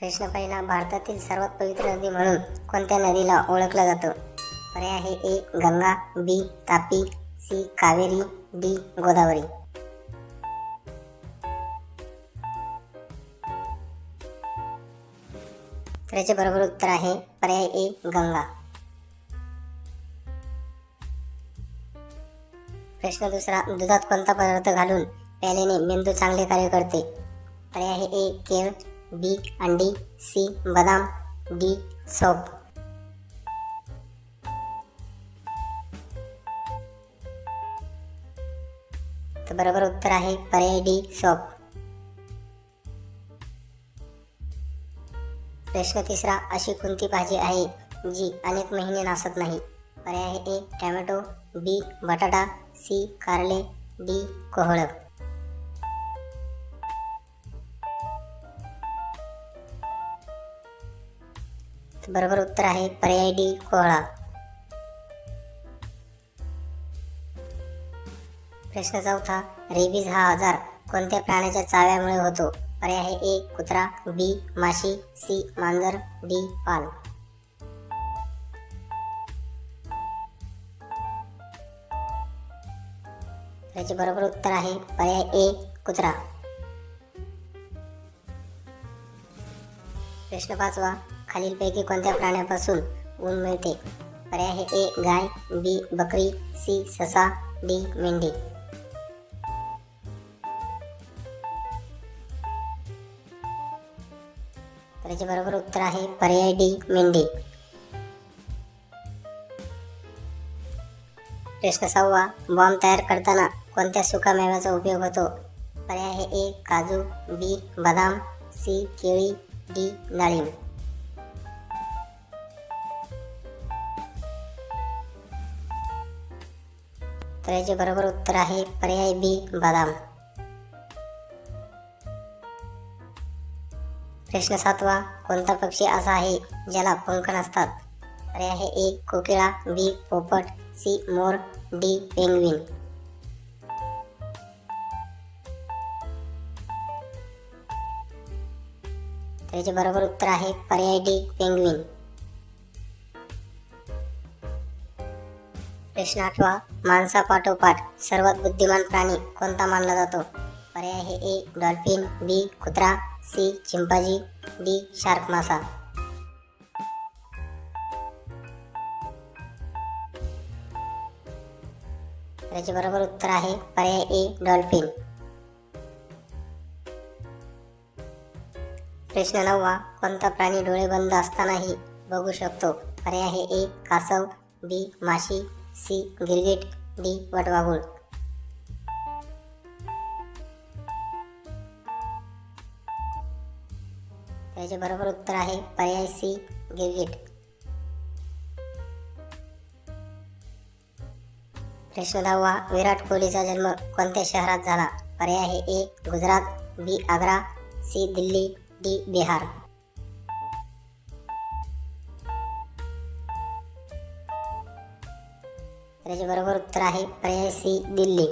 प्रश्न पहिला भारतातील सर्वात पवित्र नदी म्हणून कोणत्या नदीला ओळखलं जातं? पर्याय आहे A Ganga B Tapi C Kaveri D Godavari. तर याचे बरोबर उत्तर आहे पर्याय ए गंगा. प्रश्न दुसरा दुधात कोणता पदार्थ घालून प्यालेने मेंदू चांगले कार्य करते? पर्याय आहे ए केळ. बी अंडी सी बदाम डी सोप. तर बरोबर उत्तर आहे पर्याय डी सोप. प्रश्न तिसरा अशी कोणती भाजी आहे जी अनेक महिने नासत नाही? पर्याय आहे ए टॅमॅटो बी बटाटा सी कारले डी कोहळं. बरोबर उत्तर आहे पर्याय डी कोहळा प्रश्न चौथा रेबीज हा आजार कोणत्या प्राण्याच्या चाव्यामुळे होतो? पर्याय आहे ए कुत्रा बी माशी सी मांजर डी पाल त्याचे बरोबर उत्तर आहे पर्याय ए कुत्रा. प्रश्न पाचवा खालीलपैकी कोणत्या प्राण्यापासून ऊन मिळते? पर्याय आहे ए गाय बी बकरी सी ससा डी मेंढी. तर याचे बरोबर उत्तर आहे पर्याय डी मेंढी. प्रश्न सहावा बॉम्ब तयार करताना कोणत्या सुकामेव्याचा उपयोग होतो? पर्याय आहे ए काजू बी बदाम सी केळी डी डाळिंब तर याचे बरोबर उत्तर आहे पर्याय बी बदाम. प्रश्न सातवा कोणता पक्षी असा आहे ज्याला पंख नसतात पर्याय आहे ए कोकिळा बी पोपट सी मोर डी पेंगविन. त्याचे बरोबर उत्तर आहे पर्याय डी पेंग्विन. प्रश्न आठवा माणसापाठोपाठ सर्वात बुद्धिमान प्राणी कोणता मानला जातो? पर्याय हे ए डॉल्फिन बी कुत्रा सी चिंपाजी डी शार्क मासा. त्याचे बरोबर उत्तर आहे पर्याय ए डॉल्फिन. प्रश्न नववा कोणता प्राणी डोळे बंद असतानाही बघू शकतो. पर्याय आहे ए कासव बी माशी सी गिरगिट डी वटवाघूळ. त्याचे बरोबर उत्तर आहे पर्याय सी गिरगिट. प्रश्न दहावा विराट कोहलीचा जन्म कोणत्या शहरात झाला? पर्याय आहे A Gujarat B Agra C Delhi D Bihar. त्याचे बरोबर उत्तर आहे पर्याय सी दिल्ली.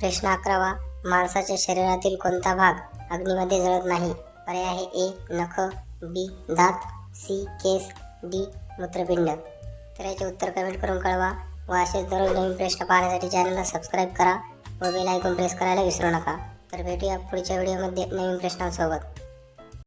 प्रश्न अकरावा माणसाच्या शरीरातील कोणता भाग अग्नीमध्ये जळत नाही? पर्याय आहे ए नख बी दात सी केस डी मूत्रपिंड. तर याचे उत्तर कमेंट करून कळवा. व असेच दररोज नवीन प्रश्न पाहण्यासाठी चॅनलला सबस्क्राईब करा. व बेल आयकॉन प्रेस करायला विसरू नका. तर भेटूया पुढच्या व्हिडिओमध्ये नवीन प्रश्नांसोबत.